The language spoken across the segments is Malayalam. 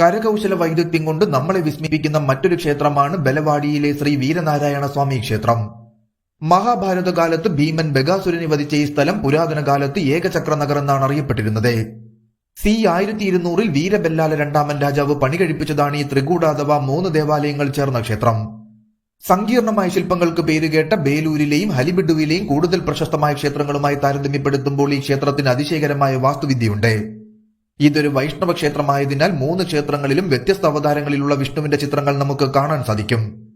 കരകൗശല വൈദഗ്ധ്യം കൊണ്ട് നമ്മളെ വിസ്മയിപ്പിക്കുന്ന മറ്റൊരു ക്ഷേത്രമാണ് ബലവാടിയിലെ ശ്രീ വീരനാരായണ സ്വാമി ക്ഷേത്രം. മഹാഭാരത കാലത്ത് ഭീമൻ ബഗാസുരനെ വധിച്ച ഈ സ്ഥലം പുരാതന കാലത്ത് ഏകചക്ര നഗർ എന്നാണ് അറിയപ്പെട്ടിരുന്നത്. സി ആയിരത്തി ഇരുന്നൂറിൽ വീരബെല്ലാല രണ്ടാമൻ രാജാവ് പണി കഴിപ്പിച്ചതാണ് ഈ ത്രികൂട അഥവാ മൂന്ന് ദേവാലയങ്ങൾ ചേർന്ന ക്ഷേത്രം. സങ്കീർണമായ ശില്പങ്ങൾക്ക് പേരുകേട്ട ബേലൂരിലെയും ഹലിബിഡുവിലെയും കൂടുതൽ പ്രശസ്തമായ ക്ഷേത്രങ്ങളുമായി താരതമ്യപ്പെടുത്തുമ്പോൾ ഈ ക്ഷേത്രത്തിന് അതിശയകരമായ വാസ്തുവിദ്യയുണ്ട്. ഇതൊരു വൈഷ്ണവ ക്ഷേത്രമായതിനാൽ മൂന്ന് ക്ഷേത്രങ്ങളിലും വ്യത്യസ്ത അവതാരങ്ങളിലുള്ള വിഷ്ണുവിന്റെ ചിത്രങ്ങൾ നമുക്ക് കാണാൻ സാധിക്കും.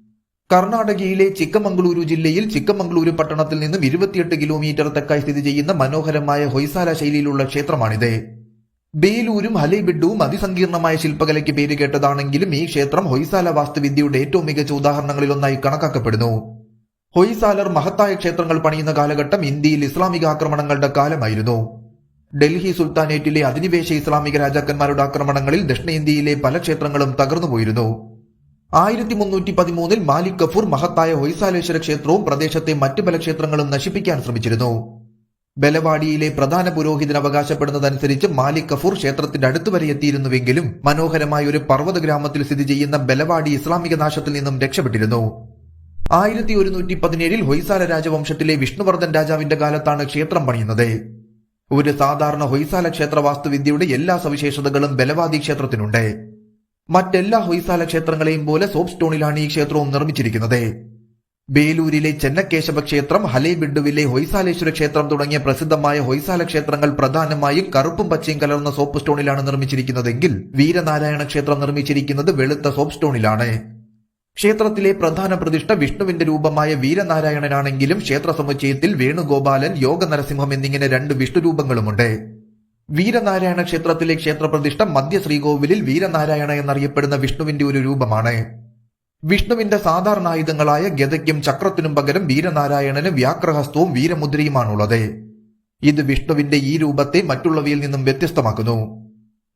കർണാടകയിലെ ചിക്കമംഗളൂരു ജില്ലയിൽ ചിക്കമംഗളൂരു പട്ടണത്തിൽ നിന്നും ഇരുപത്തിയെട്ട് കിലോമീറ്റർ തെക്കായി സ്ഥിതി ചെയ്യുന്ന മനോഹരമായ ഹൊയ്സാല ശൈലിയിലുള്ള ക്ഷേത്രമാണിത്. ബേലൂരും ഹലൈബിഡുവും അതിസങ്കീർണമായ ശില്പകലയ്ക്ക് പേരുകേട്ടതാണെങ്കിലും ഈ ക്ഷേത്രം ഹൊയ്സാല വാസ്തുവിദ്യയുടെ ഏറ്റവും മികച്ച ഉദാഹരണങ്ങളിലൊന്നായി കണക്കാക്കപ്പെടുന്നു. ഹൊയ്സാലർ മഹത്തായ ക്ഷേത്രങ്ങൾ പണിയുന്ന കാലഘട്ടം ഇന്ത്യയിൽ ഇസ്ലാമിക ആക്രമണങ്ങളുടെ കാലമായിരുന്നു. ഡൽഹി സുൽത്താനേറ്റിലെ അധിനിവേശ ഇസ്ലാമിക രാജാക്കന്മാരുടെ ആക്രമണങ്ങളിൽ ദക്ഷിണേന്ത്യയിലെ പല ക്ഷേത്രങ്ങളും തകർന്നുപോയിരുന്നു ആയിരത്തി മുന്നൂറ്റി പതിമൂന്നിൽ മാലിക് കഫൂർ മഹത്തായ ഹൊയ്സാലേശ്വര ക്ഷേത്രവും പ്രദേശത്തെ മറ്റു പല ക്ഷേത്രങ്ങളും നശിപ്പിക്കാൻ ശ്രമിച്ചിരുന്നു. ബലവാടിയിലെ പ്രധാന പുരോഹിതൻ അവകാശപ്പെടുന്നതനുസരിച്ച് മാലിക് കഫൂർ ക്ഷേത്രത്തിന്റെ അടുത്ത് വരെ എത്തിയിരുന്നുവെങ്കിലും മനോഹരമായ ഒരു പർവത ഗ്രാമത്തിൽ സ്ഥിതി ചെയ്യുന്ന ബലവാടി ഇസ്ലാമിക നാശത്തിൽ നിന്നും രക്ഷപ്പെട്ടിരുന്നു. ആയിരത്തി ഒരുന്നൂറ്റി പതിനേഴിൽ ഹൊയ്സാല രാജവംശത്തിലെ വിഷ്ണുവർദ്ധൻ രാജാവിന്റെ കാലത്താണ് ക്ഷേത്രം പണിയുന്നത്. ഒരു സാധാരണ ഹൊയ്സാല ക്ഷേത്ര വാസ്തുവിദ്യയുടെ എല്ലാ സവിശേഷതകളും ബലവാദി ക്ഷേത്രത്തിനുണ്ട്. മറ്റെല്ലാ ഹൊയ്സാല ക്ഷേത്രങ്ങളെയും പോലെ സോപ്പ് സ്റ്റോണിലാണ് ഈ ക്ഷേത്രവും നിർമ്മിച്ചിരിക്കുന്നത്. ബേലൂരിലെ ചെന്നക്കേശവ ക്ഷേത്രം ഹലേബിഡുവിലെ ഹൊയ്സാലേശ്വര ക്ഷേത്രം തുടങ്ങിയ പ്രസിദ്ധമായ ഹൊയ്സാല ക്ഷേത്രങ്ങൾ പ്രധാനമായും കറുപ്പും പച്ചയും കലർന്ന സോപ്പ് സ്റ്റോണിലാണ് നിർമ്മിച്ചിരിക്കുന്നതെങ്കിൽ വീരനാരായണ ക്ഷേത്രം നിർമ്മിച്ചിരിക്കുന്നത് വെളുത്ത സോപ്പ് സ്റ്റോണിലാണ് ക്ഷേത്രത്തിലെ പ്രധാന പ്രതിഷ്ഠ വിഷ്ണുവിന്റെ രൂപമായ വീരനാരായണനാണെങ്കിലും ക്ഷേത്ര സമുച്ചയത്തിൽ വേണുഗോപാലൻ യോഗ നരസിംഹം എന്നിങ്ങനെ രണ്ട് വിഷ്ണുരൂപങ്ങളുമുണ്ട്. വീരനാരായണ ക്ഷേത്രത്തിലെ ക്ഷേത്രപ്രതിഷ്ഠ മധ്യ ശ്രീകോവിലിൽ വീരനാരായണ എന്നറിയപ്പെടുന്ന വിഷ്ണുവിന്റെ ഒരു രൂപമാണ്. വിഷ്ണുവിന്റെ സാധാരണ ആയുധങ്ങളായ ഗതയ്ക്കും ചക്രത്തിനും പകരം വീരനാരായണന് വ്യാക്രഹസ്തവും വീരമുദ്രയുമാണുള്ളത്. ഇത് വിഷ്ണുവിന്റെ ഈ രൂപത്തെ മറ്റുള്ളവയിൽ നിന്നും വ്യത്യസ്തമാക്കുന്നു.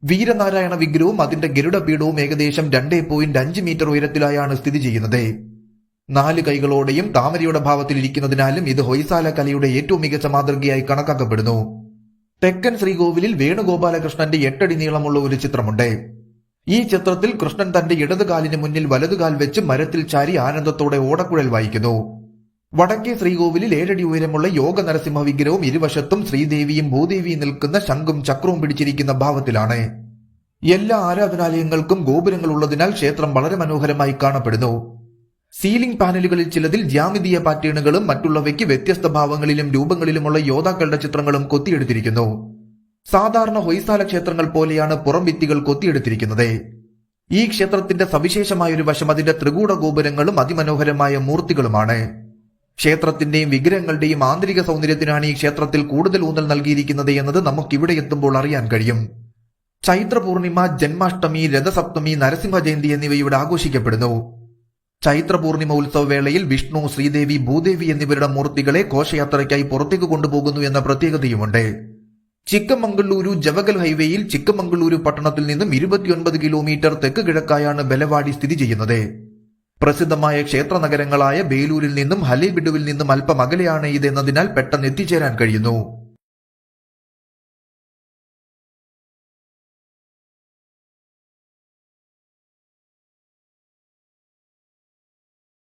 വീരനാരായണ വിഗ്രഹവും അതിന്റെ ഗരുഡപീഠവും ഏകദേശം രണ്ടേ പോയിന്റ് അഞ്ച് മീറ്റർ ഉയരത്തിലായാണ് സ്ഥിതി ചെയ്യുന്നത്. നാല് കൈകളോടെയും താമരയുടെ ഭാവത്തിൽ ഇരിക്കുന്നതിനാലും ഇത് ഹൊയ്സാല കലയുടെ ഏറ്റവും മികച്ച മാതൃകയായി കണക്കാക്കപ്പെടുന്നു. തെക്കൻ ശ്രീകോവിലിൽ വേണുഗോപാലകൃഷ്ണന്റെ എട്ടടി നീളമുള്ള ഒരു ചിത്രമുണ്ട്. ഈ ചിത്രത്തിൽ കൃഷ്ണൻ തന്റെ ഇടതുകാലിന് മുന്നിൽ വലതുകാൽ വെച്ച് മരത്തിൽ ചാരി ആനന്ദത്തോടെ ഓടക്കുഴൽ വായിക്കുന്നു. വടക്കേ ശ്രീകോവിലിൽ ഏഴടി ഉയരമുള്ള യോഗ നരസിംഹ വിഗ്രഹവും ഇരുവശത്തും ശ്രീദേവിയും ഭൂദേവിയും നിൽക്കുന്ന ശംഖും ചക്രവും പിടിച്ചിരിക്കുന്ന ഭാവത്തിലാണ്. എല്ലാ ആരാധനാലയങ്ങൾക്കും ഗോപുരങ്ങൾ ഉള്ളതിനാൽ ക്ഷേത്രം വളരെ മനോഹരമായി കാണപ്പെടുന്നു. സീലിംഗ് പാനലുകളിൽ ചിലതിൽ ജ്യാമിതീയ പാറ്റേണുകളും മറ്റുള്ളവയ്ക്ക് വ്യത്യസ്ത ഭാവങ്ങളിലും രൂപങ്ങളിലുമുള്ള യോദ്ധാക്കളുടെ ചിത്രങ്ങളും കൊത്തിയെടുത്തിരിക്കുന്നു. സാധാരണ ഹൊയ്സാല ക്ഷേത്രങ്ങൾ പോലെയാണ് പുറം ഭിത്തികൾ കൊത്തിയെടുത്തിരിക്കുന്നത്. ഈ ക്ഷേത്രത്തിന്റെ സവിശേഷമായ ഒരു വശം അതിന്റെ ത്രികൂട ഗോപുരങ്ങളും അതിമനോഹരമായ മൂർത്തികളുമാണ്. ക്ഷേത്രത്തിന്റെയും വിഗ്രഹങ്ങളുടെയും ആന്തരിക സൗന്ദര്യത്തിനാണ് ഈ ക്ഷേത്രത്തിൽ കൂടുതൽ ഊന്നൽ നൽകിയിരിക്കുന്നത് എന്നത് നമുക്കിവിടെ എത്തുമ്പോൾ അറിയാൻ കഴിയും. ചൈത്ര പൂർണിമ ജന്മാഷ്ടമി രഥസപ്തമി നരസിംഹ ജയന്തി എന്നിവ ഇവിടെ ആഘോഷിക്കപ്പെടുന്നു. ചൈത്ര പൂർണിമ ഉത്സവവേളയിൽ വിഷ്ണു ശ്രീദേവി ഭൂദേവി എന്നിവരുടെ മൂർത്തികളെ ഘോഷയാത്രയ്ക്കായി പുറത്തേക്ക് കൊണ്ടുപോകുന്നു എന്ന പ്രത്യേകതയുമുണ്ട്. ചിക്കമംഗളൂരു ജവഗൽ ഹൈവേയിൽ ചിക്കമംഗളൂരു പട്ടണത്തിൽ നിന്നും ഇരുപത്തിയൊൻപത് കിലോമീറ്റർ തെക്ക് കിഴക്കായാണ് ബലവാടി സ്ഥിതി ചെയ്യുന്നത്. പ്രസിദ്ധമായ ക്ഷേത്ര നഗരങ്ങളായ ബേലൂരിൽ നിന്നും ഹലിബിഡുവിൽ നിന്നും അല്പം അകലെയാണ് ഇതെന്നതിനാൽ പെട്ടെന്ന് എത്തിച്ചേരാൻ കഴിയുന്നു.